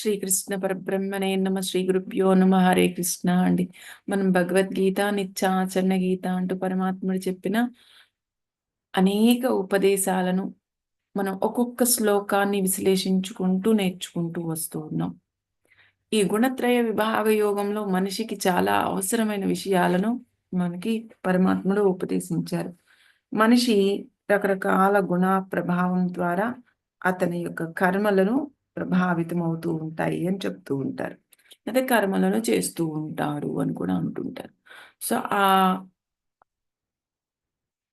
శ్రీకృష్ణ పరబ్రహ్మనే నమ శ్రీ గురుభ్యో నమ హరే కృష్ణ అండి. మనం భగవద్గీత నిత్యాచరణ గీత అంటూ పరమాత్ముడు చెప్పిన అనేక ఉపదేశాలను మనం ఒక్కొక్క శ్లోకాన్ని విశ్లేషించుకుంటూ నేర్చుకుంటూ వస్తూ ఉన్నాం. ఈ గుణత్రయ విభాగ యోగంలో మనిషికి చాలా అవసరమైన విషయాలను మనకి పరమాత్ముడు ఉపదేశించారు. మనిషి రకరకాల గుణ ప్రభావం ద్వారా అతని యొక్క కర్మలను ప్రభావితం అవుతూ ఉంటాయి అని చెప్తూ ఉంటారు. అదే కర్మలను చేస్తూ ఉంటారు అని కూడా అంటుంటారు. సో ఆ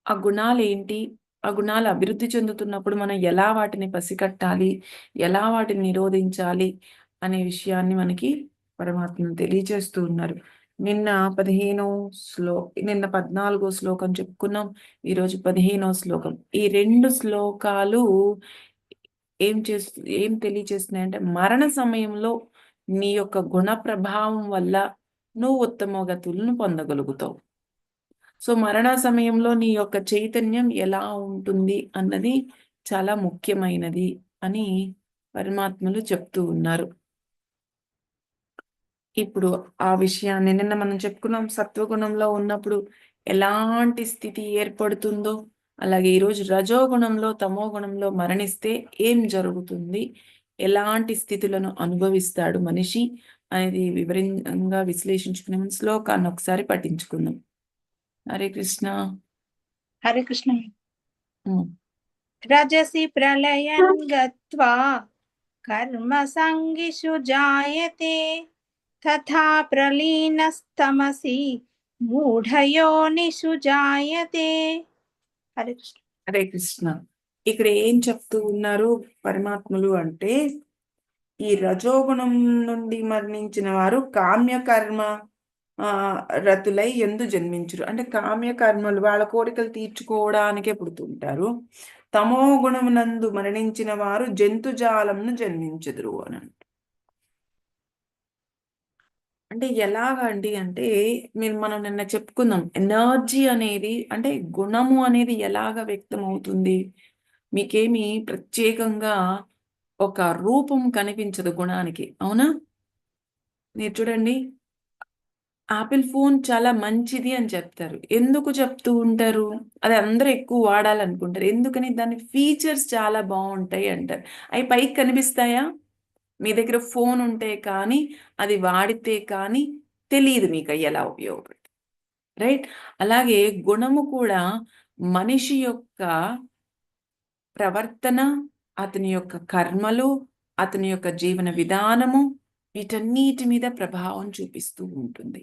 ఆ గుణాలు ఏంటి? ఆ గుణాలు అభివృద్ధి చెందుతున్నప్పుడు మనం ఎలా వాటిని పసికట్టాలి? ఎలా వాటిని నిరోధించాలి? అనే విషయాన్ని మనకి పరమాత్మను తెలియజేస్తూ ఉన్నారు. నిన్న పదిహేనో శ్లో నిన్న పద్నాలుగో శ్లోకం చెప్పుకున్నాం. ఈరోజు పదిహేనో శ్లోకం. ఈ రెండు శ్లోకాలు ఏం చేస్తు ఏం తెలియచేస్తున్నాయంటే మరణ సమయంలో నీ యొక్క గుణ ప్రభావం వల్ల నువ్వు ఉత్తమ గతులను పొందగలుగుతావు. సో మరణ సమయంలో నీ యొక్క చైతన్యం ఎలా ఉంటుంది అన్నది చాలా ముఖ్యమైనది అని పరమాత్మలు చెప్తూ ఉన్నారు. ఇప్పుడు ఆ విషయాన్ని నిన్న మనం చెప్పుకున్నాం సత్వగుణంలో ఉన్నప్పుడు ఎలాంటి స్థితి ఏర్పడుతుందో అలాగే ఈరోజు రజోగుణంలో తమో గుణంలో మరణిస్తే ఏం జరుగుతుంది? ఎలాంటి స్థితులను అనుభవిస్తాడు మనిషి? అనేది వివరంగా విశ్లేషించుకునే శ్లోకాన్ని ఒకసారి పఠించుకుందాం. హరే కృష్ణ. హరే కృష్ణ. రజసి ప్రళయన్ గత్వా కర్మ సంగిషు జాయతే తథా ప్రలీనస్తమసి మూఢయోనిషు జాయతే హరే కృష్ణ. హరే కృష్ణ. ఇక్కడ ఏం చెప్తూ ఉన్నారు పరమాత్ములు అంటే ఈ రజోగుణం నుండి మరణించిన వారు కామ్యకర్మ ఆ రతులై ఎందు జన్మించరు. అంటే కామ్యకర్మలు వాళ్ళ కోరికలు తీర్చుకోవడానికే పుడుతుంటారు. తమో గుణమునందు మరణించిన వారు జంతుజాలంను జన్మించదురు అని అంటే ఎలాగా అండి అంటే మీరు మనం నిన్న చెప్పుకుందాం ఎనర్జీ అనేది అంటే గుణము అనేది ఎలాగ వ్యక్తం అవుతుంది? మీకేమి ప్రత్యేకంగా ఒక రూపం కనిపించదు గుణానికి అవునా? మీరు చూడండి. ఆపిల్ ఫోన్ చాలా మంచిది అని చెప్తారు. ఎందుకు చెప్తూ ఉంటారు? అది అందరూ ఎక్కువ వాడాలనుకుంటారు. ఎందుకని దాని ఫీచర్స్ చాలా బాగుంటాయి అంటారు. అవి పైకి కనిపిస్తాయా? మీ దగ్గర ఫోన్ ఉంటే కానీ అది వాడితే కానీ తెలియదు మీకు ఎలా ఉపయోగపడుతుంది. రైట్? అలాగే గుణము కూడా మనిషి యొక్క ప్రవర్తన అతని యొక్క కర్మలు అతని యొక్క జీవన విధానము వీటన్నిటి మీద ప్రభావం చూపిస్తూ ఉంటుంది.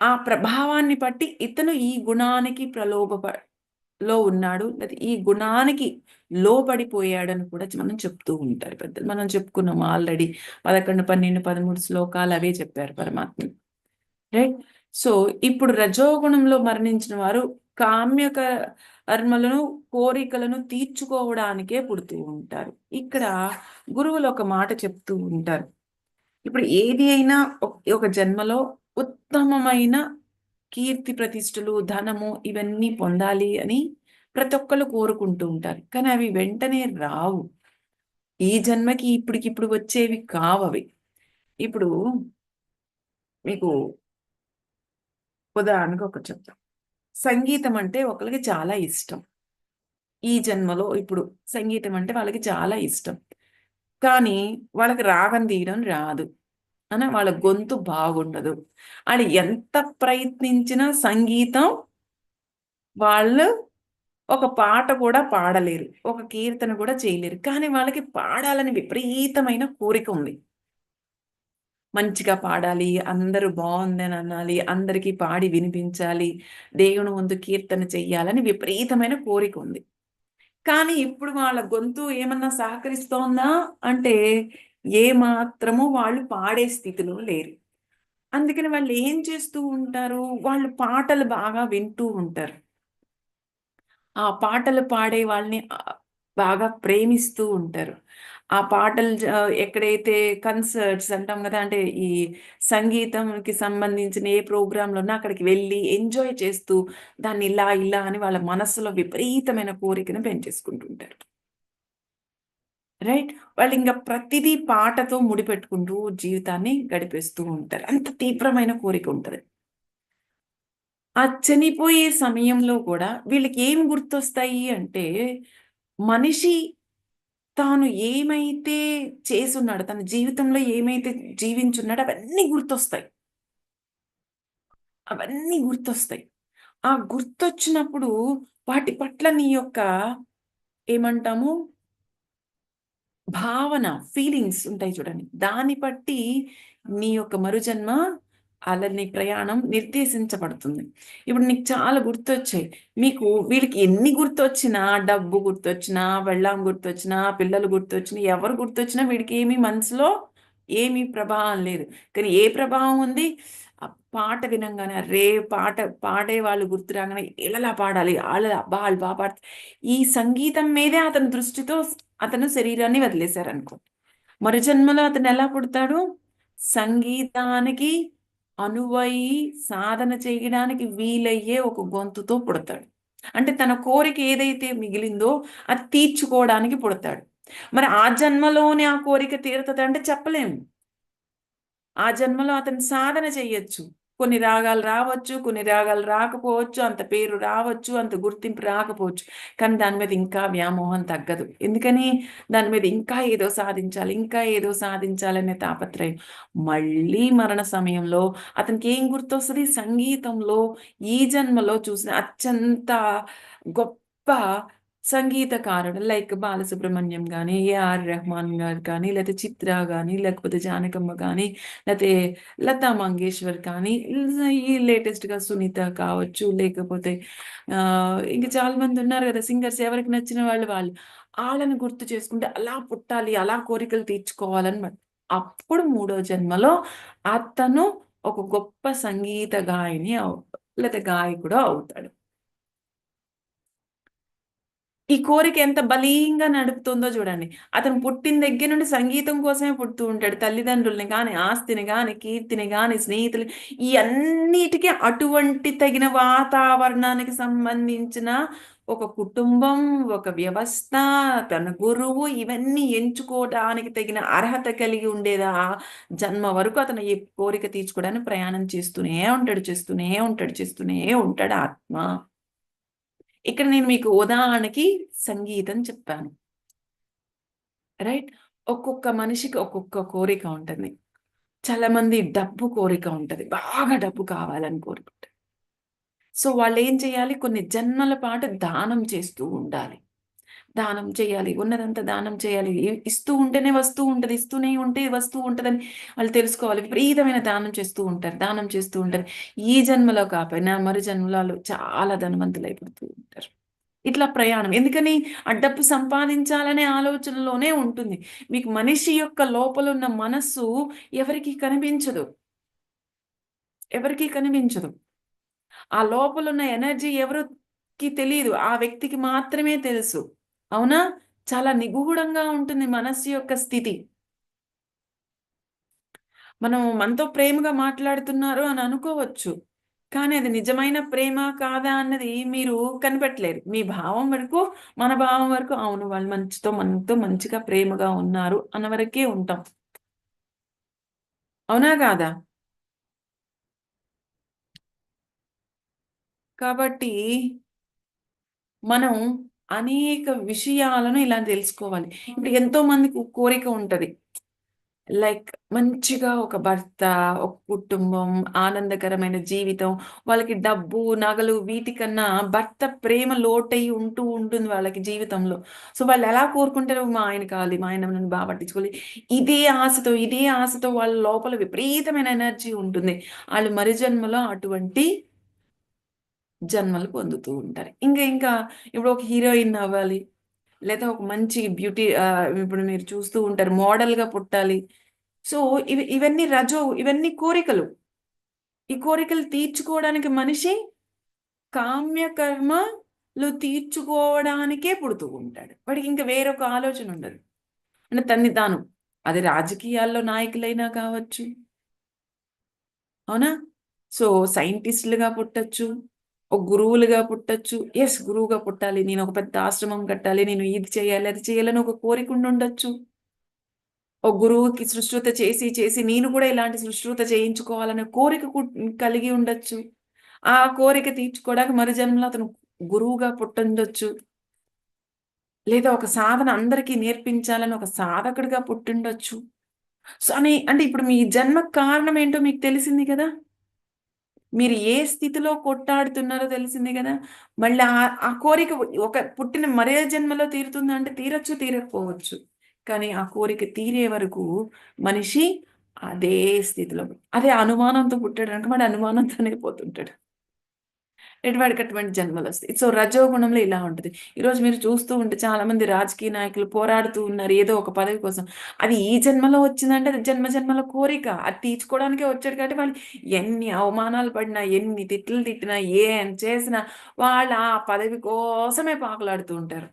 ఆ ప్రభావాన్ని బట్టి ఇతను ఈ గుణానికి ప్రలోభ లో ఉన్నాడు. లేదా ఈ గుణానికి లోబడిపోయాడని కూడా మనం చెప్తూ ఉంటారు పెద్దలు. మనం చెప్పుకున్నాము ఆల్రెడీ పదకొండు పన్నెండు పదమూడు శ్లోకాలు అవే చెప్పారు పరమాత్మ. రైట్? సో ఇప్పుడు రజోగుణంలో మరణించిన వారు కామ్య కర్మలను కోరికలను తీర్చుకోవడానికే పుడుతూ ఉంటారు. ఇక్కడ గురువులు ఒక మాట చెప్తూ ఉంటారు. ఇప్పుడు ఏది అయినా ఒక జన్మలో ఉత్తమమైన కీర్తి ప్రతిష్టలు ధనము ఇవన్నీ పొందాలి అని ప్రతి ఒక్కరు కోరుకుంటూ ఉంటారు. కానీ అవి వెంటనే రావు. ఈ జన్మకి ఇప్పటికిప్పుడు వచ్చేవి కావవి. ఇప్పుడు మీకు ఉదాహరణకు ఒకటి చెప్తాం. సంగీతం అంటే ఒకరికి చాలా ఇష్టం. ఈ జన్మలో ఇప్పుడు సంగీతం అంటే వాళ్ళకి చాలా ఇష్టం. కానీ వాళ్ళకి రాగం తీయడం రాదు. అని వాళ్ళ గొంతు బాగుండదు. అని ఎంత ప్రయత్నించినా సంగీతం వాళ్ళు ఒక పాట కూడా పాడలేరు ఒక కీర్తన కూడా చేయలేరు. కానీ వాళ్ళకి పాడాలని విపరీతమైన కోరిక ఉంది. మంచిగా పాడాలి అందరూ బాగుందని అనాలి అందరికీ పాడి వినిపించాలి దేవుని ముందు కీర్తన చెయ్యాలని విపరీతమైన కోరిక ఉంది. కానీ ఇప్పుడు వాళ్ళ గొంతు ఏమన్నా సహకరిస్తోందా? అంటే ఏ మాత్రము వాళ్ళు పాడే స్థితిలో లేరు. అందుకని వాళ్ళు ఏం చేస్తూ ఉంటారు వాళ్ళు పాటలు బాగా వింటూ ఉంటారు. ఆ పాటలు పాడే వాళ్ళని బాగా ప్రేమిస్తూ ఉంటారు. ఆ పాటలు ఎక్కడైతే కన్సర్ట్స్ అంటాం కదా అంటే ఈ సంగీతంకి సంబంధించిన ఏ ప్రోగ్రాంలో ఉన్నా అక్కడికి వెళ్ళి ఎంజాయ్ చేస్తూ దాన్ని ఇలా ఇలా అని వాళ్ళ మనస్సులో విపరీతమైన కోరికను పెంచేసుకుంటుంటారు రైట్ వాళ్ళు ఇంకా ప్రతిదీ పాటతో ముడిపెట్టుకుంటూ జీవితాన్ని గడిపేస్తూ ఉంటారు. అంత తీవ్రమైన కోరిక ఉంటుంది. ఆ చనిపోయే సమయంలో కూడా వీళ్ళకి ఏం గుర్తొస్తాయి అంటే మనిషి తాను ఏమైతే చేసున్నాడు తన జీవితంలో ఏమైతే జీవించున్నాడో అవన్నీ గుర్తొస్తాయి. అవన్నీ గుర్తొస్తాయి. ఆ గుర్తొచ్చినప్పుడు వాటి పట్ల నీ యొక్క ఏమంటాము? భావన ఫీలింగ్స్ ఉంటాయి చూడండి. దాన్ని బట్టి నీ యొక్క మరుజన్మ అలా నీ ప్రయాణం నిర్దేశించబడుతుంది. ఇప్పుడు నీకు చాలా గుర్తొచ్చాయి. మీకు వీళ్ళకి ఎన్ని గుర్తొచ్చినా డబ్బు గుర్తొచ్చినా వెళ్ళాం గుర్తొచ్చినా పిల్లలు గుర్తొచ్చినా ఎవరు గుర్తొచ్చినా వీడికి ఏమీ మనసులో ఏమీ ప్రభావం లేదు. కానీ ఏ ప్రభావం ఉంది? ఆ పాట వినంగానే రే పాట పాడే వాళ్ళు గుర్తు రాగానే పాడాలి వాళ్ళ అబ్బా! వాళ్ళు బాగా పాడతారు ఈ సంగీతం మీదే అతని దృష్టితో అతను శరీరాన్ని వదిలేశారు అనుకో మరు జన్మలో అతను ఎలా పుడతాడు? సంగీతానికి అనువయి సాధన చేయడానికి వీలయ్యే ఒక గొంతుతో పుడతాడు. అంటే తన కోరిక ఏదైతే మిగిలిందో అది తీర్చుకోవడానికి పుడతాడు. మరి ఆ జన్మలోనే ఆ కోరిక తీరుతుంది అంటే చెప్పలేము. ఆ జన్మలో అతను సాధన చెయ్యొచ్చు కొన్ని రాగాలు రావచ్చు కొన్ని రాగాలు రాకపోవచ్చు అంత పేరు రావచ్చు అంత గుర్తింపు రాకపోవచ్చు. కానీ దాని మీద ఇంకా వ్యామోహం తగ్గదు. ఎందుకని? దాని మీద ఇంకా ఏదో సాధించాలి ఇంకా ఏదో సాధించాలనే తాపత్రయం. మళ్ళీ మరణ సమయంలో అతనికి ఏం గుర్తొస్తుంది? సంగీతంలో ఈ జన్మలో చూసిన అత్యంత గొప్ప సంగీతకారుడు లైక్ బాలసుబ్రహ్మణ్యం కానీ ఏఆర్ రెహమాన్ గారు కానీ లేకపోతే చిత్ర కానీ లేకపోతే జానకమ్మ కానీ లేకపోతే లతా మంగేశ్వర్ కానీ ఈ లేటెస్ట్గా సునీత కావచ్చు లేకపోతే ఆ, ఇంకా చాలా మంది ఉన్నారు కదా సింగర్స్ ఎవరికి నచ్చిన వాళ్ళు వాళ్ళు. వాళ్ళని గుర్తు చేసుకుంటే అలా పుట్టాలి అలా కోరికలు తీర్చుకోవాలని అప్పుడు మూడో జన్మలో అతను ఒక గొప్ప సంగీత గాయని అవు లేకపోతే గాయకుడు అవుతాడు. ఈ కోరిక ఎంత బలీయంగా నడుపుతుందో చూడండి. అతను పుట్టిన దగ్గర నుండి సంగీతం కోసమే పుడుతూ ఉంటాడు. తల్లిదండ్రుల్ని కానీ ఆస్తిని కానీ కీర్తిని కానీ స్నేహితులు ఈ అన్నిటికీ అటువంటి తగిన వాతావరణానికి సంబంధించిన ఒక కుటుంబం ఒక వ్యవస్థ తన గురువు ఇవన్నీ ఎంచుకోవడానికి తగిన అర్హత కలిగి ఉండేదా? జన్మ వరకు అతను ఈ కోరిక తీర్చుకోవడానికి ప్రయాణం చేస్తూనే ఉంటాడు చేస్తూనే ఉంటాడు చేస్తూనే ఉంటాడు ఆత్మ. ఇక్కడ నేను మీకు ఉదాహరణకి సంగీతం చెప్పాను. రైట్? ఒక్కొక్క మనిషికి ఒక్కొక్క కోరిక ఉంటుంది. చాలా మంది డబ్బు కోరిక ఉంటుంది. బాగా డబ్బు కావాలని కోరుకుంటారు. సో వాళ్ళు ఏం చేయాలి? కొన్ని జన్మల పాటు దానం చేస్తూ ఉండాలి. దానం చేయాలి ఉన్నదంతా దానం చేయాలి. ఇస్తూ ఉంటేనే వస్తూ ఉంటుంది ఇస్తూనే ఉంటే వస్తూ ఉంటుందని వాళ్ళు తెలుసుకోవాలి. విపరీతమైన దానం చేస్తూ ఉంటారు దానం చేస్తూ ఉంటారు. ఈ జన్మలో కాకపోయినా మరు జన్మలలో చాలా ధనవంతులైపోతూ ఉంటారు. ఇట్లా ప్రయాణం. ఎందుకని? ఆ డబ్బు సంపాదించాలనే ఆలోచనలోనే ఉంటుంది. మీకు మనిషి యొక్క లోపల ఉన్న మనస్సు ఎవరికి కనిపించదు. ఎవరికి కనిపించదు. ఆ లోపల ఉన్న ఎనర్జీ ఎవరికి తెలియదు ఆ వ్యక్తికి మాత్రమే తెలుసు. అవునా? చాలా నిగూఢంగా ఉంటుంది మనస్సు యొక్క స్థితి. మనం మనతో ప్రేమగా మాట్లాడుతున్నారు అని అనుకోవచ్చు. కానీ అది నిజమైన ప్రేమ కాదా అన్నది మీరు కనిపెట్టలేరు. మీ భావం వరకు మన భావం వరకు అవును వాళ్ళు మంచితో మనతో మంచిగా ప్రేమగా ఉన్నారు అన్న వరకే ఉంటాం. అవునా కాదా? కాబట్టి మనం అనేక విషయాలను ఇలా తెలుసుకోవాలి. ఇప్పుడు ఎంతో మందికి కోరిక ఉంటది. లైక్ మంచిగా ఒక భర్త ఒక కుటుంబం ఆనందకరమైన జీవితం వాళ్ళకి డబ్బు నగలు వీటికన్నా భర్త ప్రేమ లోటయి ఉంటూ ఉంటుంది వాళ్ళకి జీవితంలో. సో వాళ్ళు ఎలా కోరుకుంటారు మా ఆయన కావాలి మా ఆయన నన్ను బాగా పట్టించుకోవాలి ఇదే ఆశతో ఇదే ఆశతో వాళ్ళ లోపల విపరీతమైన ఎనర్జీ ఉంటుంది. వాళ్ళు మరి జన్మలో అటువంటి జన్మలు పొందుతూ ఉంటారు. ఇంకా ఇంకా ఇప్పుడు ఒక హీరోయిన్ అవ్వాలి లేదా ఒక మంచి బ్యూటీ ఇప్పుడు మీరు చూస్తూ ఉంటారు మోడల్గా పుట్టాలి. సో ఇవి ఇవన్నీ రజో ఇవన్నీ కోరికలు. ఈ కోరికలు తీర్చుకోవడానికి మనిషి కామ్యకర్మలు తీర్చుకోవడానికే పుడుతూ ఉంటాడు. వాడికి ఇంకా వేరొక ఆలోచన ఉండదు. అంటే తన్ని తాను అది రాజకీయాల్లో నాయకులైనా కావచ్చు. అవునా? సో సైంటిస్టులుగా పుట్టచ్చు. ఒక గురువులుగా పుట్టచ్చు. ఎస్ గురువుగా పుట్టాలి. నేను ఒక పెద్ద ఆశ్రమం కట్టాలి. నేను ఇది చేయాలి అది చేయాలని ఒక కోరిక ఉండొచ్చు. ఒక గురువుకి సుశ్రుత చేసి చేసి నేను కూడా ఇలాంటి సుశ్రుత చేయించుకోవాలనే కోరిక కు- కలిగి ఉండొచ్చు. ఆ కోరిక తీర్చుకోవడానికి మరు జన్మలో అతను గురువుగా పుట్టుండొచ్చు. లేదా ఒక సాధన అందరికీ నేర్పించాలని ఒక సాధకుడిగా పుట్టిండొచ్చు. సో అని అంటే ఇప్పుడు మీ జన్మ కారణం ఏంటో మీకు తెలిసింది కదా? మీరు ఏ స్థితిలో కొట్టాడుతున్నారో తెలిసింది కదా. మళ్ళీ ఆ ఆ కోరిక ఒక పుట్టిన మరే జన్మలో తీరుతుందా అంటే తీరచ్చు తీరకపోవచ్చు. కానీ ఆ కోరిక తీరే వరకు మనిషి అదే స్థితిలో అదే అనుమానంతో పుట్టాడు అంటే వాడు అనుమానంతోనే పోతుంటాడు. వాడికి అటువంటి జన్మలు వస్తాయి. సో రజోగుణంలో ఇలా ఉంటుంది. ఈరోజు మీరు చూస్తూ ఉంటే చాలా మంది రాజకీయ నాయకులు పోరాడుతూ ఉన్నారు ఏదో ఒక పదవి కోసం. అది ఈ జన్మలో వచ్చిందంటే అది జన్మ జన్మల కోరిక. అది తీర్చుకోవడానికే వచ్చాడు కాబట్టి వాళ్ళు ఎన్ని అవమానాలు పడినా ఎన్ని తిట్లు తిట్టినా ఏం చేసినా వాళ్ళు ఆ పదవి కోసమే పాకులాడుతూ ఉంటారు.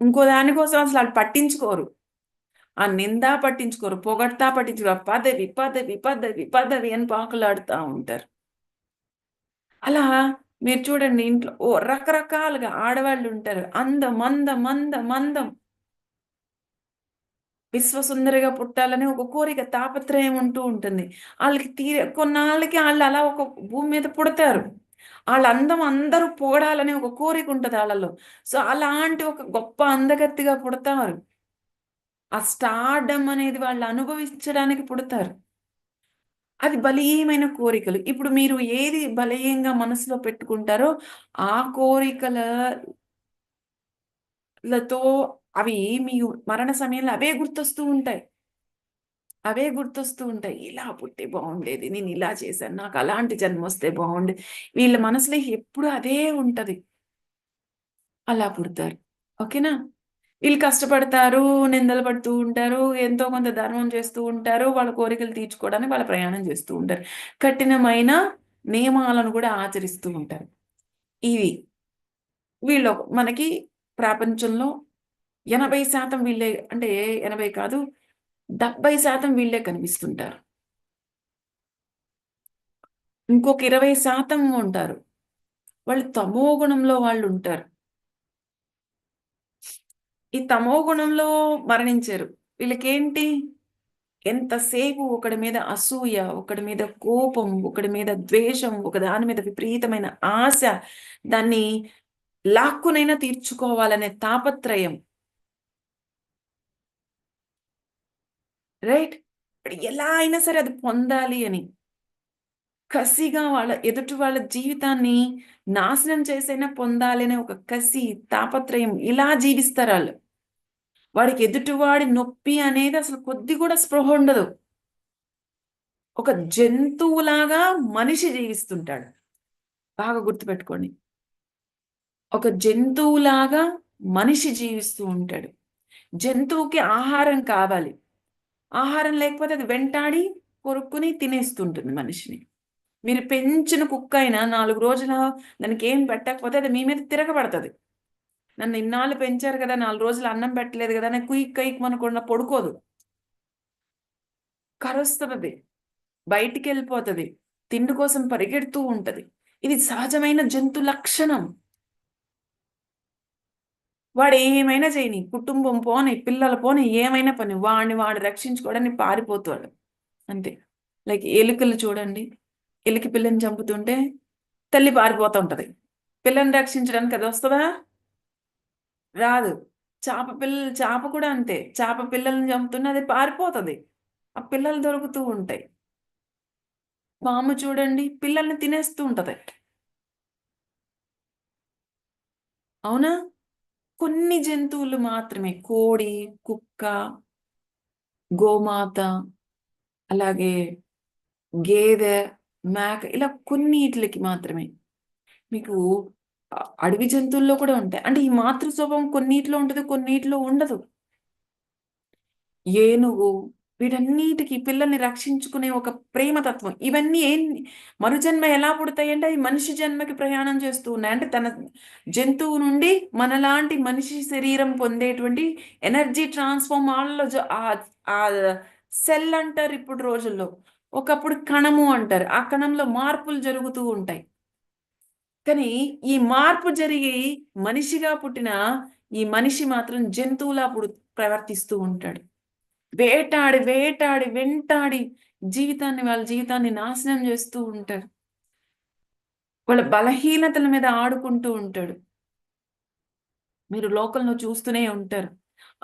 ఇంకో దానికోసం అసలు వాళ్ళు పట్టించుకోరు. ఆ నిందా పట్టించుకోరు పొగడ్తా పట్టించుకోరు. పదవి పదవి పదవి పదవి అని పాకులాడుతూ ఉంటారు. అలా మీరు చూడండి ఇంట్లో ఓ రకరకాలుగా ఆడవాళ్ళు ఉంటారు. అందం అందం అందం అందం. విశ్వసుందరిగా పుట్టాలని ఒక కోరిక తాపత్రయం ఉంటూ ఉంటుంది. వాళ్ళకి తీర కొన్నాళ్ళకి వాళ్ళు అలా ఒక భూమి మీద పుడతారు. వాళ్ళ అందం అందరూ పొగడాలని ఒక కోరిక ఉంటుంది వాళ్ళలో. సో అలాంటి ఒక గొప్ప అందగత్తిగా పుడతారు. ఆ స్టార్డమ్ అనేది వాళ్ళు అనుభవించడానికి పుడతారు. అది బలీయమైన కోరికలు. ఇప్పుడు మీరు ఏది బలీయంగా మనసులో పెట్టుకుంటారో ఆ కోరికలతో అవి మీ మరణ సమయంలో అవే గుర్తొస్తూ ఉంటాయి. అవే గుర్తొస్తూ ఉంటాయి. ఇలా పుట్టి బాగుండేది నేను ఇలా చేశాను నాకు అలాంటి జన్మ వస్తే బాగుండేది వీళ్ళ మనసులో ఎప్పుడు అదే ఉంటది. అలా పుడతారు. ఓకేనా? వీళ్ళు కష్టపడతారు నిందలు పడుతూ ఉంటారు ఎంతో కొంత ధర్మం చేస్తూ ఉంటారు వాళ్ళ కోరికలు తీర్చుకోవడానికి వాళ్ళ ప్రయాణం చేస్తూ ఉంటారు. కఠినమైన నియమాలను కూడా ఆచరిస్తూ ఉంటారు. ఇవి వీళ్ళు మనకి ప్రపంచంలో ఎనభై శాతం వీళ్ళే అంటే ఎనభై కాదు డెబ్బై శాతం వీళ్ళే కనిపిస్తుంటారు. ఇంకొక ఇరవై శాతం ఉంటారు. వాళ్ళు తమో గుణంలో వాళ్ళు ఉంటారు. ఈ తమో గుణంలో మరణించారు. వీళ్ళకేంటి? ఎంతసేపు ఒకడి మీద అసూయ ఒకడి మీద కోపం ఒకడి మీద ద్వేషం ఒక దాని మీద విపరీతమైన ఆశ దాన్ని లాక్కునైనా తీర్చుకోవాలనే తాపత్రయం. రైట్? ఎలా అయినా సరే అది పొందాలి అని. కసిగా వాళ్ళ ఎదుటి వాళ్ళ జీవితాన్ని నాశనం చేసైనా పొందాలి అనే ఒక కసి తాపత్రయం ఇలా జీవిస్తారు వాళ్ళు. వాడికి ఎదుటివాడి నొప్పి అనేది అసలు కొద్ది కూడా స్పృహ ఉండదు. ఒక జంతువులాగా మనిషి జీవిస్తుంటాడు. బాగా గుర్తుపెట్టుకోండి. ఒక జంతువులాగా మనిషి జీవిస్తూ ఉంటాడు. జంతువుకి ఆహారం కావాలి. ఆహారం లేకపోతే అది వెంటాడి కొరుక్కుని తినేస్తుంటుంది మనిషిని. మీరు పెంచిన కుక్క అయినా నాలుగు రోజుల దానికి ఏం పెట్టకపోతే అది మీ మీద తిరగబడుతుంది. నన్ను ఇన్నాళ్ళు పెంచారు కదా నాలుగు రోజులు అన్నం పెట్టలేదు కదా అని కుయిక్ కైక్ మనకుండా పడుకోదు. కరుస్తుంది. బయటికి వెళ్ళిపోతుంది. తిండి కోసం పరిగెడుతూ ఉంటది. ఇది సహజమైన జంతు లక్షణం. వాడు ఏమైనా చేయని కుటుంబం పోని పిల్లలు పోని ఏమైనా పని వాడిని వాడు రక్షించుకోవడానికి పారిపోతాడు. అంతే. లైక్ ఎలుకలు చూడండి. ఎలికి పిల్లని చంపుతుంటే తల్లి పారిపోతూ ఉంటది. పిల్లని రక్షించడానికి అది వస్తుందా? రాదు. చేప పిల్ల చేప కూడా అంతే. చేప పిల్లల్ని చంపుతున్న అది పారిపోతుంది. ఆ పిల్లలు దొరుకుతూ ఉంటాయి. పాము చూడండి పిల్లల్ని తినేస్తూ ఉంటది. అవునా? కొన్ని జంతువులు మాత్రమే. కోడి కుక్క గోమాత అలాగే గేదె మేక ఇలా కొన్నిటికి మాత్రమే. మీకు అడవి జంతువుల్లో కూడా ఉంటాయి. అంటే ఈ మాతృ స్వభావం కొన్నిట్లో ఉంటుంది కొన్నిట్లో ఉండదు. ఏనుగు వీటన్నిటికీ పిల్లల్ని రక్షించుకునే ఒక ప్రేమతత్వం. ఇవన్నీ ఏం మరుజన్మ ఎలా పుడతాయి అంటే అవి మనిషి జన్మకి ప్రయాణం చేస్తూ ఉన్నాయి. అంటే తన జంతువు నుండి మనలాంటి మనిషి శరీరం పొందేటువంటి ఎనర్జీ ట్రాన్స్ఫార్మ్ వాళ్ళలో ఆ సెల్ అంటారు ఇప్పుడు రోజుల్లో. ఒకప్పుడు కణము అంటారు. ఆ కణంలో మార్పులు జరుగుతూ ఉంటాయి. కానీ ఈ మార్పు జరిగి మనిషిగా పుట్టిన ఈ మనిషి మాత్రం జంతువులా పుడు ప్రవర్తిస్తూ ఉంటాడు. వేటాడి వేటాడి వెంటాడి జీవితాన్ని వాళ్ళ జీవితాన్ని నాశనం చేస్తూ ఉంటారు వాళ్ళ బలహీనతల మీద ఆడుకుంటూ ఉంటాడు. మీరు లోకంలో చూస్తూనే ఉంటారు.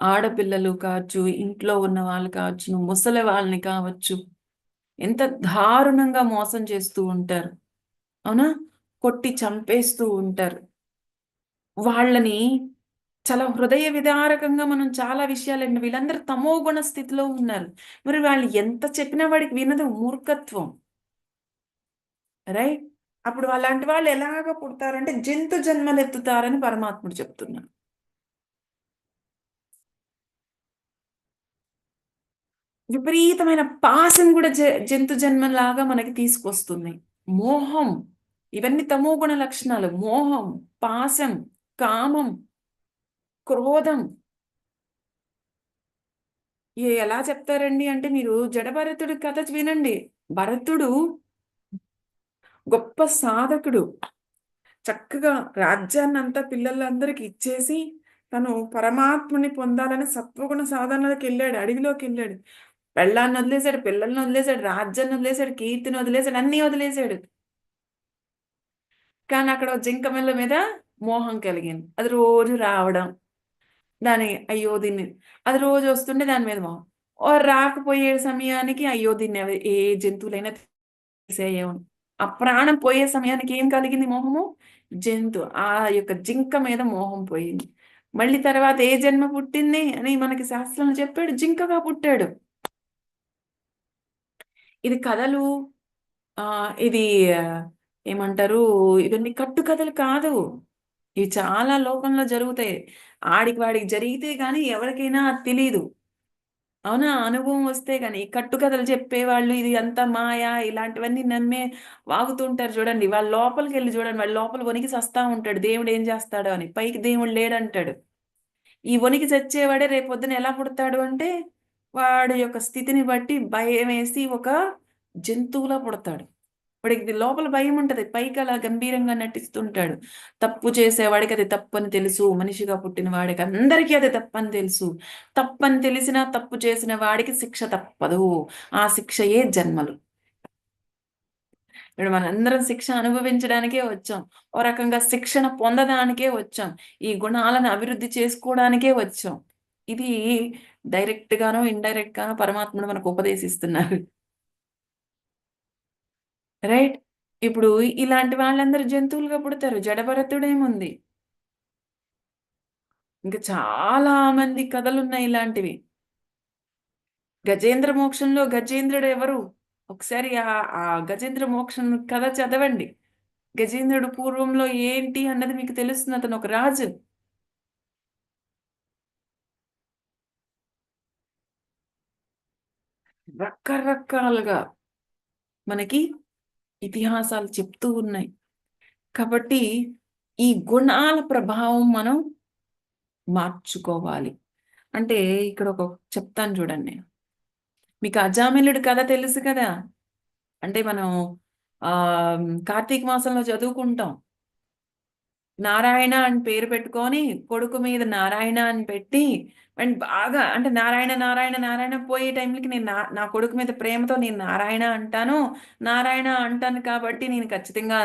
ఆడపిల్లలు కావచ్చు ఇంట్లో ఉన్న వాళ్ళు కావచ్చు ముసలి వాళ్ళని కావచ్చు ఎంత దారుణంగా మోసం చేస్తూ ఉంటారు. అవునా? కొట్టి చంపేస్తూ ఉంటారు. వాళ్ళని చాలా హృదయ విదారకంగా మనం చాలా విషయాలండి వీళ్ళందరూ తమో గుణ స్థితిలో ఉన్నారు. మరి వాళ్ళు ఎంత చెప్పినా వాడికి వినదు మూర్ఖత్వం. రైట్? అప్పుడు అలాంటి వాళ్ళు ఎలాగ పుడతారంటే జంతు జన్మలు ఎత్తుతారని పరమాత్ముడు చెప్తున్నాడు విపరీతమైన పాసం కూడా జ జంతు జన్మలాగా మనకి తీసుకొస్తుంది. మోహం. ఇవన్నీ తమోగుణ లక్షణాలు. మోహం పాసం కామం క్రోధం. ఎలా చెప్తారండి అంటే మీరు జడభరతుడి కథ వినండి. భరతుడు గొప్ప సాధకుడు. చక్కగా రాజ్యాన్ని అంతా పిల్లలందరికీ ఇచ్చేసి తను పరమాత్మని పొందాలని సత్వగుణ సాధనలోకి వెళ్ళాడు అడవిలోకి వెళ్ళాడు. పెళ్ళాన్ని వదిలేశాడు పిల్లల్ని వదిలేశాడు రాజ్యాన్ని వదిలేశాడు కీర్తిని వదిలేశాడు అన్నీ వదిలేశాడు. కానీ అక్కడ జింక మెల్ల మీద మోహం కలిగింది. అది రోజు రావడం. దాని అయ్యో దీన్ని అది రోజు వస్తుండే దాని మీద మోహం. ఓ రాకపోయే సమయానికి అయ్యో దీన్ని ఏ జంతువులైనా ఆ ప్రాణం పోయే సమయానికి ఏం కలిగింది మోహము? జంతు ఆ యొక్క జింక మీద మోహం పోయింది. మళ్ళీ తర్వాత ఏ జన్మ పుట్టింది అని మనకి శాస్త్రంలో చెప్పాడు. జింకగా పుట్టాడు. ఇది కథలు ఆ ఇది ఏమంటారు? ఇవన్నీ కట్టుకథలు కాదు. ఇవి చాలా లోకంలో జరుగుతాయి. ఆడికి వాడికి జరిగితే కానీ ఎవరికైనా తెలియదు అవునా? అనుభవం వస్తే కానీ కట్టుకథలు చెప్పేవాళ్ళు ఇది అంతా మాయా ఇలాంటివన్నీ నమ్మే వాగుతుంటారు చూడండి. వాళ్ళ లోపలికి వెళ్ళి చూడండి. వాళ్ళ లోపల వణికి సస్తా ఉంటాడు. దేవుడు ఏం చేస్తాడు అని. పైకి దేవుడు లేడంటాడు. ఈ వణికి చచ్చేవాడే రేపు పొద్దున ఎలా పుడతాడు అంటే వాడి యొక్క స్థితిని బట్టి భయం వేసి ఒక జంతువులా పుడతాడు. వాడికి లోపల భయం ఉంటది. పైకి అలా గంభీరంగా నటిస్తుంటాడు. తప్పు చేసేవాడికి అది తప్పని తెలుసు. మనిషిగా పుట్టిన వాడికి అందరికీ అది తప్పని తెలుసు. తప్పని తెలిసినా తప్పు చేసిన వాడికి శిక్ష తప్పదు. ఆ శిక్షయే జన్మలు. ఇప్పుడు మనందరం శిక్ష అనుభవించడానికే వచ్చాం. ఓ రకంగా శిక్షణ పొందడానికే వచ్చాం. ఈ గుణాలను అభివృద్ధి చేసుకోవడానికే వచ్చాం. ఇది డైరెక్ట్ గానో ఇండైరెక్ట్ గానో పరమాత్మను మనకు ఉపదేశిస్తున్నారు. రైట్. ఇప్పుడు ఇలాంటి వాళ్ళందరూ జంతువులుగా పుడతారు. జడభరతుడేముంది? ఇంకా చాలా మంది కథలున్నాయి ఇలాంటివి. గజేంద్ర మోక్షంలో గజేంద్రుడు ఎవరు ఒకసారి ఆ ఆ గజేంద్ర మోక్షం కథ చదవండి. గజేంద్రుడు పూర్వంలో ఏంటి అన్నది మీకు తెలుస్తుంది. అతను ఒక రాజు. రకరకాలుగా మనకి ఇతిహాసాలు చెప్తూ ఉన్నాయి. కాబట్టి ఈ గుణాల ప్రభావం మనం మార్చుకోవాలి. అంటే ఇక్కడ ఒక చెప్తాను చూడండి. మీకు అజామిలుడు కథ తెలుసు కదా? అంటే మనం ఆ కార్తీక మాసంలో చదువుకుంటాం. నారాయణ అని పేరు పెట్టుకొని కొడుకు మీద నారాయణ అని పెట్టి అండ్ బాగా అంటే నారాయణ నారాయణ నారాయణ పోయే టైంకి నేను నా నా కొడుకు మీద ప్రేమతో నేను నారాయణ అంటాను. నారాయణ అంటాను కాబట్టి నేను ఖచ్చితంగా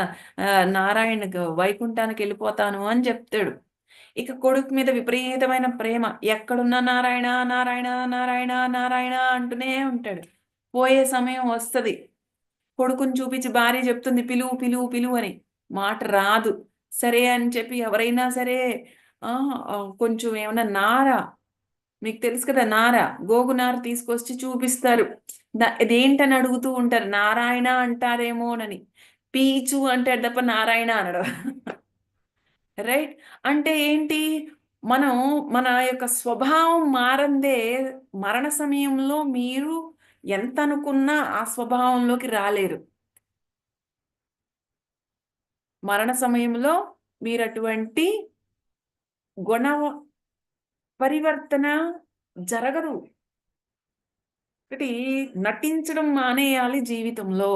నారాయణకు వైకుంఠానికి వెళ్ళిపోతాను అని చెప్తాడు. ఇక కొడుకు మీద విపరీతమైన ప్రేమ ఎక్కడున్నా నారాయణ నారాయణ నారాయణ నారాయణ అంటూనే ఉంటాడు. పోయే సమయం వస్తుంది. కొడుకుని చూపించి భార్య చెప్తుంది పిలువు పిలువు పిలువు అని. మాట రాదు. సరే అని చెప్పి ఎవరైనా సరే కొంచెం ఏమైనా నార మీకు తెలుసు కదా నార గోగు నార తీసుకొచ్చి చూపిస్తారు. ఇదేంటని అడుగుతూ ఉంటారు. నారాయణ అంటారేమోనని. పీచు అంటాడు తప్ప నారాయణ అనడు. రైట్? అంటే ఏంటి? మనం మన యొక్క స్వభావం మారందే మరణ సమయంలో మీరు ఎంత అనుకున్నా ఆ స్వభావంలోకి రాలేరు. మరణ సమయంలో మీరు అటువంటి గుణ పరివర్తన జరగదు. ఒకటి నటించడం మానేయాలి జీవితంలో.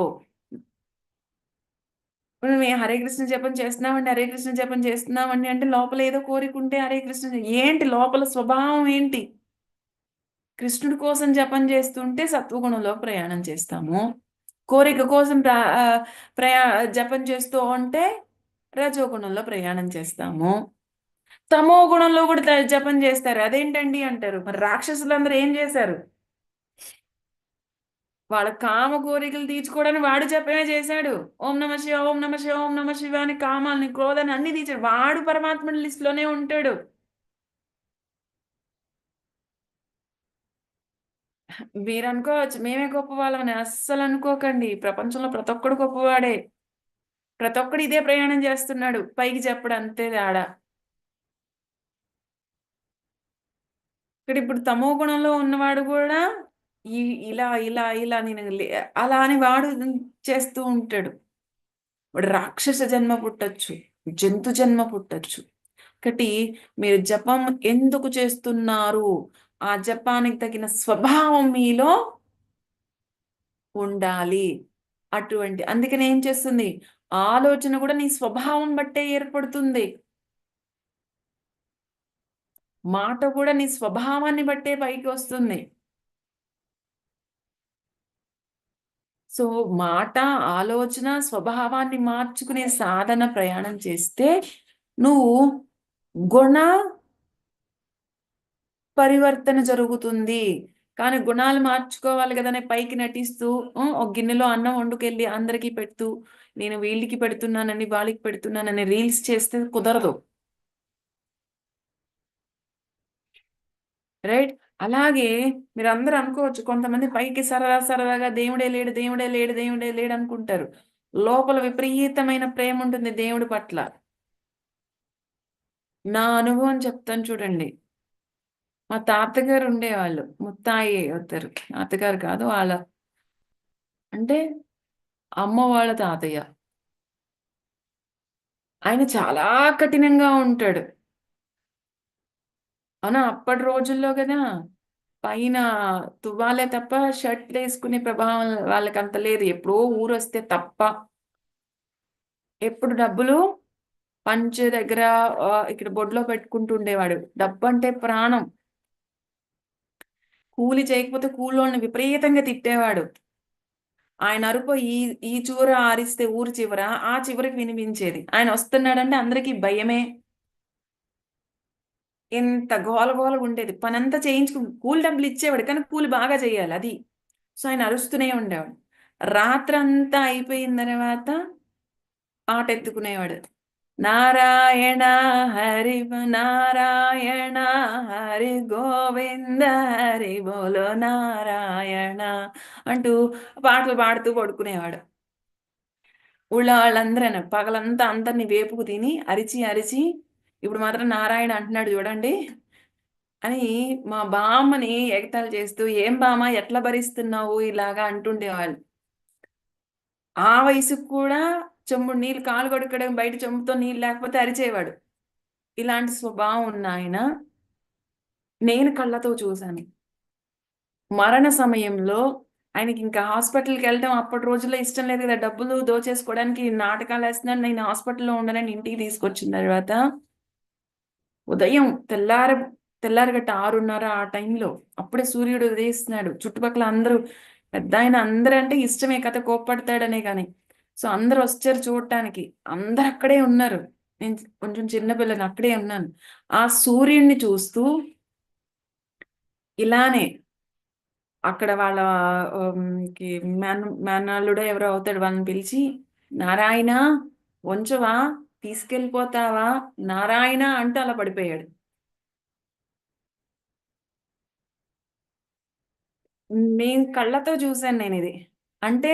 మేము హరే కృష్ణ జపం చేస్తున్నామండి హరే కృష్ణ జపం చేస్తున్నామండి అంటే లోపల ఏదో కోరికుంటే హరే కృష్ణ ఏంటి లోపల స్వభావం ఏంటి? కృష్ణుడి కోసం జపం చేస్తుంటే సత్వగుణంలో ప్రయాణం చేస్తాము. కోరిక కోసం ప్రయా జపం చేస్తూ ఉంటే రజోగుణంలో ప్రయాణం చేస్తాము. తమో గుణంలో కూడా జపం చేస్తారు. అదేంటండి అంటారు? మరి రాక్షసులందరూ ఏం చేశారు? వాళ్ళ కామ కోరికలు తీర్చుకోవడానికి వాడు జపమే చేశాడు. ఓం నమ శివ ఓం నమ శివ ఓం నమ శివ అని కామాలని క్రోధాన్ని అన్ని తీర్చాడు. వాడు పరమాత్మ లిస్ట్లోనే ఉంటాడు. మీరు అనుకోవచ్చు మేమే గొప్ప వాళ్ళమని అస్సలు అనుకోకండి. ప్రపంచంలో ప్రతి ఒక్కడు గొప్పవాడే. ప్రతి ఒక్కడు ఇదే ప్రయాణం చేస్తున్నాడు. పైకి చెప్పడు అంతే తేడా. ఇక్కడ ఇప్పుడు తమో గుణంలో ఉన్నవాడు కూడా ఈ ఇలా ఇలా ఇలా నేను లే- అలా అని వాడు చేస్తూ ఉంటాడు. వాడు రాక్షస జన్మ పుట్టచ్చు జంతు జన్మ పుట్టచ్చు. ఒకటి మీరు జపం ఎందుకు చేస్తున్నారు? ఆ జపానికి తగిన స్వభావం మీలో ఉండాలి. అటువంటి అందుకని ఏం చేస్తుంది? ఆలోచన కూడా నీ స్వభావం బట్టే ఏర్పడుతుంది. మాట కూడా నీ స్వభావాన్ని బట్టే పైకి వస్తుంది. సో మాట ఆలోచన స్వభావాన్ని మార్చుకునే సాధన ప్రయాణం చేస్తే నువ్వు గుణ పరివర్తన జరుగుతుంది. కానీ గుణాలు మార్చుకోవాలి కదనే పైకి నటిస్తూ ఒక గిన్నెలో అన్నం వండుకెళ్ళి అందరికీ పెడుతూ నేను వీళ్ళకి పెడుతున్నానని వాళ్ళకి పెడుతున్నానని రీల్స్ చేస్తే కుదరదు. రైట్? అలాగే మీరు అందరూ అనుకోవచ్చు కొంతమంది పైకి సరదా సరదాగా దేవుడే లేడు దేవుడే లేడు దేవుడే లేడు అనుకుంటారు. లోపల విపరీతమైన ప్రేమ ఉంటుంది దేవుడి పట్ల. నా అనుభవం చెప్తాను చూడండి. మా తాతగారు ఉండేవాళ్ళు ముత్తాయి అవుతారు తాతగారు కాదు వాళ్ళ అంటే అమ్మ వాళ్ళ తాతయ్య. ఆయన చాలా కఠినంగా ఉంటాడు. అవునా? అప్పటి రోజుల్లో కదా పైన తువ్వాలే తప్ప షర్ట్ వేసుకునే ప్రభావం వాళ్ళకి అంత లేదు. ఎప్పుడో ఊరు వస్తే తప్ప. ఎప్పుడు డబ్బులు? పంచ దగ్గర ఇక్కడ బొడ్లో పెట్టుకుంటూ ఉండేవాడు. డబ్బు అంటే ప్రాణం. కూలి చేయకపోతే కూలోళ్ళని విపరీతంగా తిట్టేవాడు. ఆయన అరుపు ఈ ఈ చూర ఆరిస్తే ఊరు చివర ఆ చివరికి వినిపించేది. ఆయన వస్తున్నాడంటే అందరికీ భయమే. ఎంత గోల గోలగా ఉండేది. పనంతా చేయించుకు కూలి డబ్బులు ఇచ్చేవాడు కానీ కూలి బాగా చేయాలి అది. సో ఆయన అరుస్తూనే ఉండేవాడు. రాత్రంతా అయిపోయిన తర్వాత ఆట ఎత్తుకునేవాడు నారాయణ హరి నారాయణ హరి గోవింద హరి బోలో నారాయణ అంటూ పాటలు పాడుతూ పడుకునేవాడు. ఊళ్ళో వాళ్ళందరూ పగలంతా అందరినీ వేపుకు తిని అరిచి అరిచి ఇప్పుడు మాత్రం నారాయణ అంటున్నాడు చూడండి అని మా బామ్మని ఎగతాలు చేస్తూ ఏం బామ్మ ఎట్లా భరిస్తున్నావు? ఇలాగా అంటుండేవాళ్ళు. ఆ వయసుకు కూడా చెంబుడు నీళ్ళు కాలు కొడుకడం బయట చెంబుతో నీళ్ళు లేకపోతే అరిచేవాడు. ఇలాంటి స్వభావం ఉన్న ఆయన నేను కళ్ళతో చూశాను. మరణ సమయంలో ఆయనకి ఇంకా హాస్పిటల్కి వెళ్ళడం అప్పటి రోజుల్లో ఇష్టం లేదు కదా డబ్బులు దోచేసుకోవడానికి నాటకాలు వేస్తున్నాను నేను హాస్పిటల్లో ఉండనని ఇంటికి తీసుకొచ్చిన తర్వాత ఉదయం తెల్లార తెల్లారగట్ట ఆరున్నర ఆ టైంలో అప్పుడే సూర్యుడు ఉదయిస్తున్నాడు. చుట్టుపక్కల అందరూ పెద్ద ఆయన అందరూ అంటే ఇష్టమే కథ కోప్పడతాడనే కానీ సో అందరు వచ్చారు చూడటానికి. అందరు అక్కడే ఉన్నారు. నేను కొంచెం చిన్నపిల్లని అక్కడే ఉన్నాను. ఆ సూర్యుడిని చూస్తూ ఇలానే అక్కడ వాళ్ళ మేన మేనల్లుడో ఎవరో అవుతాడు వాళ్ళని పిలిచి నారాయణ వంచవా? తీసుకెళ్ళిపోతావా? నారాయణ అంటూ అలా పడిపోయాడు. నేను కళ్ళతో చూశాను నేను ఇది అంటే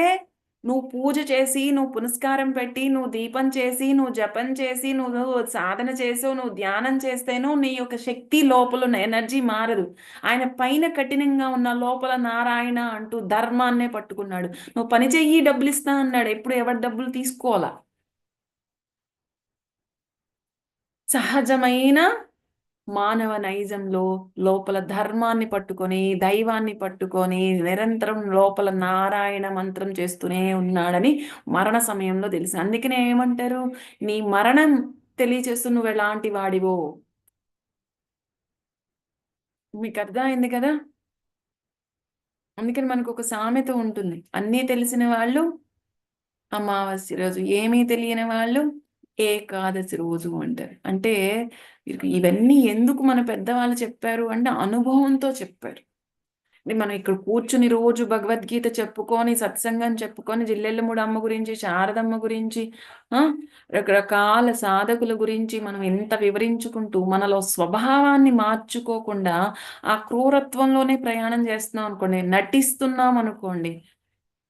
నువ్వు పూజ చేసి నువ్వు పునస్కారం పెట్టి నువ్వు దీపం చేసి నువ్వు జపం చేసి నువ్వు సాధన చేసావు నువ్వు ధ్యానం చేస్తేనో నీ యొక్క శక్తి లోపల ఉన్న ఎనర్జీ మారదు. ఆయన పైన కఠినంగా ఉన్న లోపల నారాయణ అంటూ ధర్మాన్నే పట్టుకున్నాడు. నువ్వు పని చెయ్యి డబ్బులు ఇస్తా అన్నాడు. ఎప్పుడు ఎవరి డబ్బులు తీసుకోవాలా? సహజమైన మానవ నైజంలో లోపల ధర్మాన్ని పట్టుకొని దైవాన్ని పట్టుకొని నిరంతరం లోపల నారాయణ మంత్రం చేస్తూనే ఉన్నాడని మరణ సమయంలో తెలుసు. అందుకనే ఏమంటారు? నీ మరణం తెలియచేస్తూ నువ్వు ఎలాంటి వాడివో? మీకు అర్థమైంది కదా? అందుకని మనకు ఒక సామెత ఉంటుంది. అన్నీ తెలిసిన వాళ్ళు అమావాస్య రోజు ఏమీ తెలియని వాళ్ళు ఏకాదశి రోజు అంటారు. అంటే ఇవన్నీ ఎందుకు మన పెద్దవాళ్ళు చెప్పారు అంటే అనుభవంతో చెప్పారు. మనం ఇక్కడ కూర్చుని రోజు భగవద్గీత చెప్పుకొని సత్సంగం చెప్పుకొని జిల్లెళ్ళముడు అమ్మ గురించి శారదమ్మ గురించి ఆ రకరకాల సాధకుల గురించి మనం ఎంత వివరించుకుంటూ మనలో స్వభావాన్ని మార్చుకోకుండా ఆ క్రూరత్వంలోనే ప్రయాణం చేస్తున్నాం అనుకోండి నటిస్తున్నాం అనుకోండి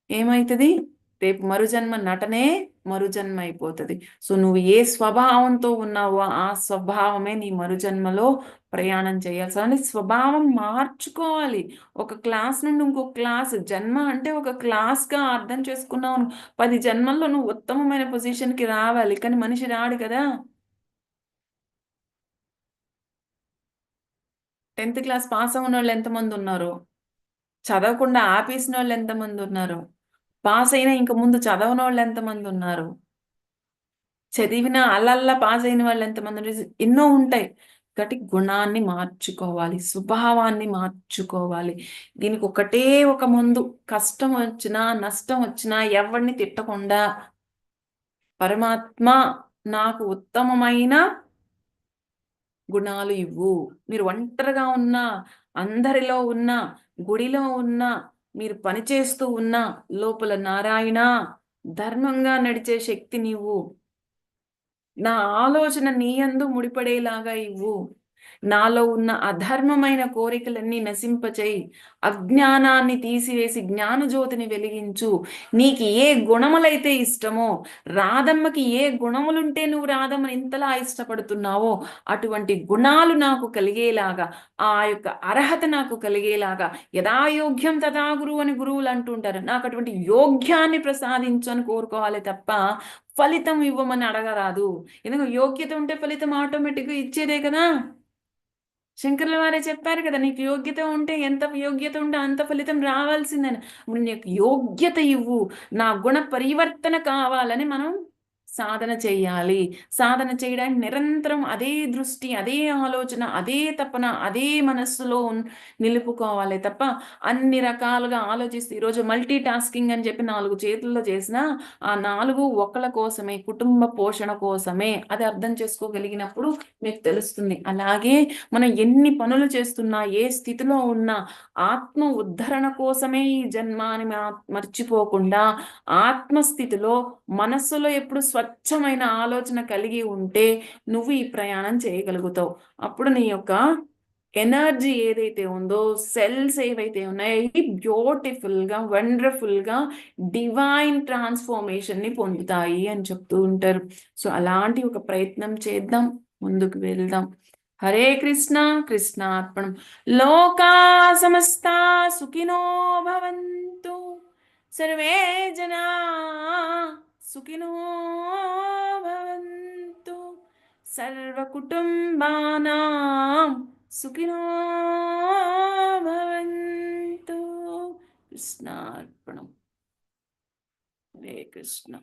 ఏమవుతుంది రేపు మరుజన్మ నటనే మరుజన్మ అయిపోతుంది సో నువ్వు ఏ స్వభావంతో ఉన్నావో ఆ స్వభావమే నీ మరుజన్మలో ప్రయాణం చేయాల్సి అంటే స్వభావం మార్చుకోవాలి. ఒక క్లాస్ నుండి ఇంకో క్లాస్ జన్మ అంటే ఒక క్లాస్గా అర్థం చేసుకున్నావు పది జన్మల్లో నువ్వు ఉత్తమమైన పొజిషన్కి రావాలి. కానీ మనిషి రాడు కదా. టెన్త్ క్లాస్ పాస్ అవ్వని వాళ్ళు ఎంతమంది ఉన్నారు? చదవకుండా ఆపేసిన వాళ్ళు ఎంతమంది ఉన్నారు? పాస్ అయినా ఇంక ముందు చదవని వాళ్ళు ఎంతమంది ఉన్నారు? చదివిన అల్లల్లా పాస్ అయిన వాళ్ళు ఎంతమంది ఉన్నారు? ఎన్నో ఉంటాయి. ఒకటి గుణాన్ని మార్చుకోవాలి స్వభావాన్ని మార్చుకోవాలి. దీనికి ఒకటే ఒక ముందు. కష్టం వచ్చినా నష్టం వచ్చినా ఎవరిని తిట్టకుండా పరమాత్మ నాకు ఉత్తమమైన గుణాలు ఇవ్వు. మీరు ఒంటరిగా ఉన్నా అందరిలో ఉన్నా గుడిలో ఉన్నా మీరు పనిచేస్తూ ఉన్నా లోపల నారాయణ ధర్మంగా నడిచే శక్తి నీవు. నా ఆలోచన నీ యందు ముడిపడేలాగా ఇవ్వు. నాలో ఉన్న అధర్మమైన కోరికలన్నీ నశింపచేయి. అజ్ఞానాన్ని తీసివేసి జ్ఞానజ్యోతిని వెలిగించు. నీకు ఏ గుణములైతే ఇష్టమో రాధమ్మకి ఏ గుణములుంటే నువ్వు రాధమ్మని ఇంతలా ఇష్టపడుతున్నావో అటువంటి గుణాలు నాకు కలిగేలాగా ఆ యొక్క అర్హత నాకు కలిగేలాగా యథాయోగ్యం తథా గురువు అని గురువులు అంటుంటారు. నాకు అటువంటి యోగ్యాన్ని ప్రసాదించు అని కోరుకోవాలి తప్ప ఫలితం ఇవ్వమని అడగరాదు. ఎందుకంటే యోగ్యత ఉంటే ఫలితం ఆటోమేటిక్గా ఇచ్చేదే కదా. శంకర్ల వారే చెప్పారు కదా నీకు యోగ్యత ఉంటే ఎంత యోగ్యత ఉంటే అంత ఫలితం రావాల్సిందని. నీకు యోగ్యత ఇవ్వు. నా గుణ పరివర్తన కావాలని మనం సాధన చేయాలి. సాధన చేయడానికి నిరంతరం అదే దృష్టి అదే ఆలోచన అదే తపన అదే మనస్సులో ఉన్- నిలుపుకోవాలి తప్ప అన్ని రకాలుగా ఆలోచిస్తే ఈరోజు మల్టీ టాస్కింగ్ అని చెప్పి నాలుగు చేతుల్లో చేసినా ఆ నాలుగు ఒకళ్ళ కోసమే కుటుంబ పోషణ కోసమే అది అర్థం చేసుకోగలిగినప్పుడు మీకు తెలుస్తుంది. అలాగే మనం ఎన్ని పనులు చేస్తున్నా ఏ స్థితిలో ఉన్నా ఆత్మ ఉద్ధరణ కోసమే ఈ జన్మ అని మర్చిపోకుండా ఆత్మస్థితిలో మనస్సులో ఎప్పుడు స్వ స్వచ్ఛమైన ఆలోచన కలిగి ఉంటే నువ్వు ఈ ప్రయాణం చేయగలుగుతావు. అప్పుడు నీ యొక్క ఎనర్జీ ఏదైతే ఉందో సెల్స్ ఏవైతే ఉన్నాయో ఇవి బ్యూటిఫుల్గా వండర్ఫుల్గా డివైన్ ట్రాన్స్ఫర్మేషన్ని పొందుతాయి అని చెప్తూ ఉంటారు. సో అలాంటి ఒక ప్రయత్నం చేద్దాం ముందుకు వెళ్దాం. హరే కృష్ణ కృష్ణార్పణం. లోకా సమస్తా సుఖినో భవంతు. సర్వే జనా సుఖినో భవంతు సర్వకుటుంబానాం సుఖినో భవంతు. కృష్ణార్పణం. హరే కృష్ణ.